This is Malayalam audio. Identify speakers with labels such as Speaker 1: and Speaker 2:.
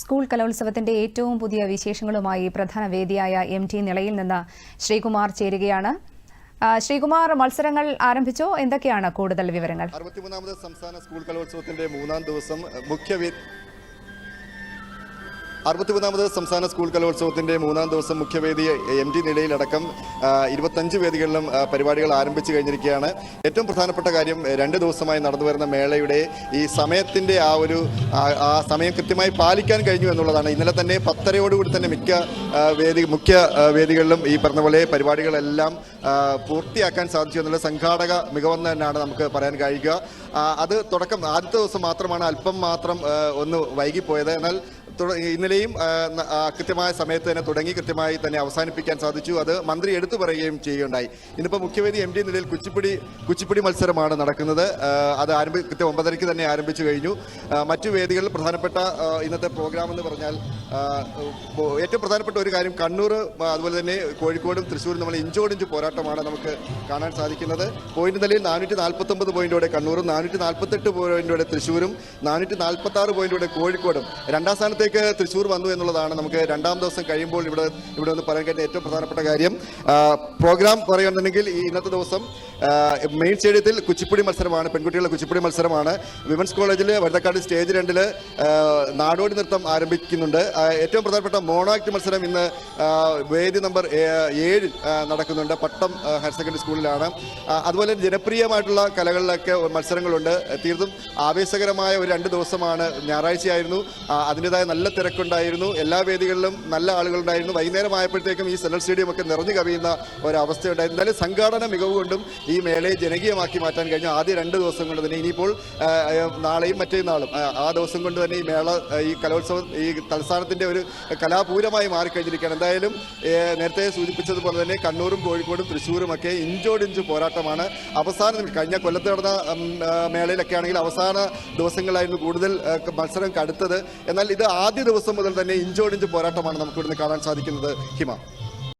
Speaker 1: സ്കൂൾ കലോത്സവത്തിന്റെ ഏറ്റവും പുതിയ വിശേഷങ്ങളുമായി പ്രധാന വേദിയായ എം ടി നിളയിൽ നിന്ന് ശ്രീകുമാർ ചേരുകയാണ്. ശ്രീകുമാർ മത്സരങ്ങൾ ആരംഭിച്ചോ? എന്തൊക്കെയാണ് കൂടുതൽ വിവരങ്ങൾ?
Speaker 2: അറുപത്തിമൂന്നാമത് സംസ്ഥാന സ്കൂൾ കലോത്സവത്തിന്റെ മൂന്നാം ദിവസം മുഖ്യ അറുപത്തിമൂന്നാമത് സംസ്ഥാന സ്കൂൾ കലോത്സവത്തിന്റെ മൂന്നാം ദിവസം മുഖ്യവേദി എം ടി നിലയിലടക്കം ഇരുപത്തഞ്ച് വേദികളിലും പരിപാടികൾ ആരംഭിച്ചു കഴിഞ്ഞിരിക്കുകയാണ്. ഏറ്റവും പ്രധാനപ്പെട്ട കാര്യം രണ്ട് ദിവസമായി നടന്നു വരുന്ന മേളയുടെ ഈ സമയത്തിന്റെ ആ ഒരു ആ- സമയം കൃത്യമായി പാലിക്കാൻ കഴിഞ്ഞു എന്നുള്ളതാണ്. ഇന്നലെ തന്നെ പത്തരയോടുകൂടി തന്നെ മിക്ക വേദി മുഖ്യ വേദികളിലും ഈ പറഞ്ഞ പോലെ പരിപാടികളെല്ലാം പൂർത്തിയാക്കാൻ സാധിച്ചു എന്നുള്ള സംഘാടക മികവെന്ന് തന്നെയാണ് നമുക്ക് പറയാൻ കഴിയുക. അത് തുടക്കം ആദ്യത്തെ ദിവസം മാത്രമാണ് അല്പം മാത്രം ഒന്ന് വൈകിപ്പോയത്. എന്നാൽ ഇന്നലെയും കൃത്യമായ സമയത്ത് തന്നെ തുടങ്ങി കൃത്യമായി തന്നെ അവസാനിപ്പിക്കാൻ സാധിച്ചു. അത് മന്ത്രി എടുത്തു പറയുകയും ചെയ്യുകയുണ്ടായി. ഇന്നിപ്പോൾ മുഖ്യവേദി എം ഡി നിലയിൽ കുച്ചിപ്പിടി കുച്ചിപ്പുടി മത്സരമാണ് നടക്കുന്നത്. അത് ആരംഭി കൃത്യം ഒമ്പതരയ്ക്ക് തന്നെ ആരംഭിച്ചു കഴിഞ്ഞു. മറ്റു വേദികളിൽ പ്രധാനപ്പെട്ട ഇന്നത്തെ പ്രോഗ്രാം എന്ന് പറഞ്ഞാൽ ഏറ്റവും പ്രധാനപ്പെട്ട ഒരു കാര്യം കണ്ണൂർ അതുപോലെ തന്നെ കോഴിക്കോടും തൃശ്ശൂരും നമ്മൾ ഇഞ്ചോടിഞ്ച് പോരാട്ടമാണ് നമുക്ക് കാണാൻ സാധിക്കുന്നത്. പോയിന്റ് നിലയിൽ നാനൂറ്റി നാൽപ്പത്തൊമ്പത് പോയിന്റോടെ കണ്ണൂരും നാനൂറ്റി നാൽപ്പത്തെട്ട് പോയിന്റോടെ തൃശ്ശൂരും നാനൂറ്റി നാൽപ്പത്തി ആറ് പോയിന്റോടെ കോഴിക്കോടും. രണ്ടാം സ്ഥാനത്തേക്ക് തൃശ്ശൂർ വന്നു എന്നുള്ളതാണ് നമുക്ക് രണ്ടാം ദിവസം കഴിയുമ്പോൾ ഇവിടെ ഇവിടെ ഒന്ന് പറയാൻ കഴിഞ്ഞ ഏറ്റവും പ്രധാനപ്പെട്ട കാര്യം. പ്രോഗ്രാം പറയുകയാണെന്നുണ്ടെങ്കിൽ ഈ ഇന്നത്തെ ദിവസം മെയിൻ സ്റ്റേഡിയത്തിൽ കുച്ചിപ്പുടി മത്സരമാണ് പെൺകുട്ടികളുടെ കുച്ചിപ്പുടി മത്സരമാണ്. വിമൻസ് കോളേജിൽ വഴുതക്കാട് സ്റ്റേജ് രണ്ടിൽ നാടോടി നൃത്തം ആരംഭിക്കുന്നുണ്ട്. ഏറ്റവും പ്രധാനപ്പെട്ട മോണാക്ട് മത്സരം ഇന്ന് വേദി നമ്പർ ഏഴിൽ നടക്കുന്നുണ്ട്. പട്ടം ഹയർ സെക്കൻഡറി സ്കൂളിലാണ്. അതുപോലെ ജനപ്രിയമായിട്ടുള്ള കലകളിലൊക്കെ മത്സരങ്ങളുണ്ട്. തീർത്തും ആവേശകരമായ ഒരു രണ്ട് ദിവസമാണ് ഞായറാഴ്ചയായിരുന്നു. അതിന്റെതായ നല്ല തിരക്കുണ്ടായിരുന്നു. എല്ലാ വേദികളിലും നല്ല ആളുകളുണ്ടായിരുന്നു. വൈകുന്നേരം ആയപ്പോഴത്തേക്കും ഈ സെൻട്രൽ സ്റ്റേഡിയം ഒക്കെ നിറഞ്ഞു കവിയുന്ന ഒരവസ്ഥയുണ്ടായിരുന്നു എന്തായാലും സംഘാടന മികവ് കൊണ്ടും ഈ മേളയെ ജനകീയമാക്കി മാറ്റാൻ കഴിഞ്ഞു ആദ്യ രണ്ട് ദിവസം കൊണ്ട് തന്നെ ഇനിയിപ്പോൾ ആ, ആ, നാളെയും മറ്റന്നാളും ആ, ആ ദിവസം കൊണ്ട് തന്നെ ഈ മേള ഈ കലോത്സവം ഈ തലസ്ഥാനത്തിന്റെ ഒരു കലാപൂരമായി മാറിക്കഴിഞ്ഞിരിക്കുകയാണ്. എന്തായാലും നേരത്തെ സൂചിപ്പിച്ചതുപോലെ തന്നെ കണ്ണൂരും കോഴിക്കോടും തൃശ്ശൂരും ഒക്കെ ഇഞ്ചോടിഞ്ച് പോരാട്ടമാണ്. അവസാന കഴിഞ്ഞ കൊല്ലത്ത് നടന്ന മേളയിലൊക്കെ ആണെങ്കിൽ അവസാന ദിവസങ്ങളായിരുന്നു കൂടുതൽ ആ, മത്സരം കടുത്തത്. എന്നാൽ ഇത് ആദ്യ ദിവസം മുതൽ തന്നെ ഇഞ്ചോടിഞ്ച് പോരാട്ടമാണ് നമുക്ക് ഇവിടുന്ന് കാണാൻ സാധിക്കുന്നത്. ഹിമ.